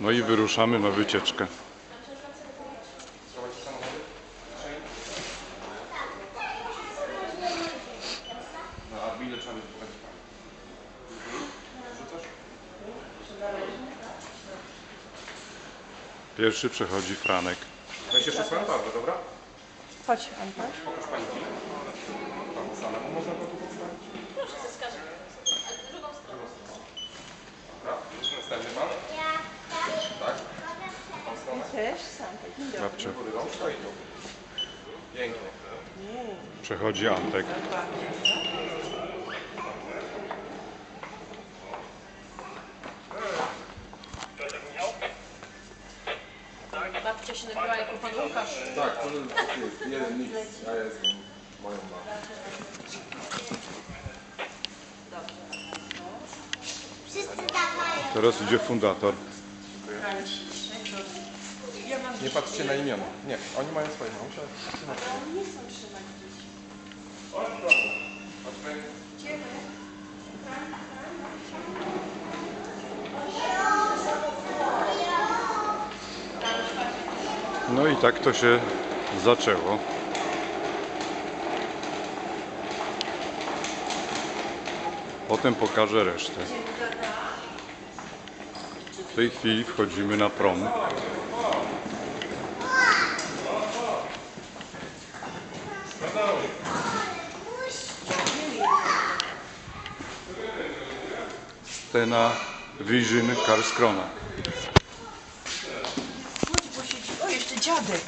No i wyruszamy na wycieczkę. No? Pierwszy przechodzi Franek. Weź jeszcze swoją torbę, dobra? Chodź, Anka. Pokaż pani Też sam, dzień dobry. Babcia. Pięknie. Przechodzi Antek. Babcia się nagrała jako pan Łukasz. Tak, to jest jeden nic. Ja jestem moją mamą. Teraz idzie fundator. Nie patrzcie na imiona. Nie, oni mają swoje mamusia. Nie chcą trzymać dzieci. No i tak to się zaczęło. Potem pokażę resztę. W tej chwili wchodzimy na prom. Scena Vision Karskrona. Chodź, bo siedzi. O, jeszcze dziadek.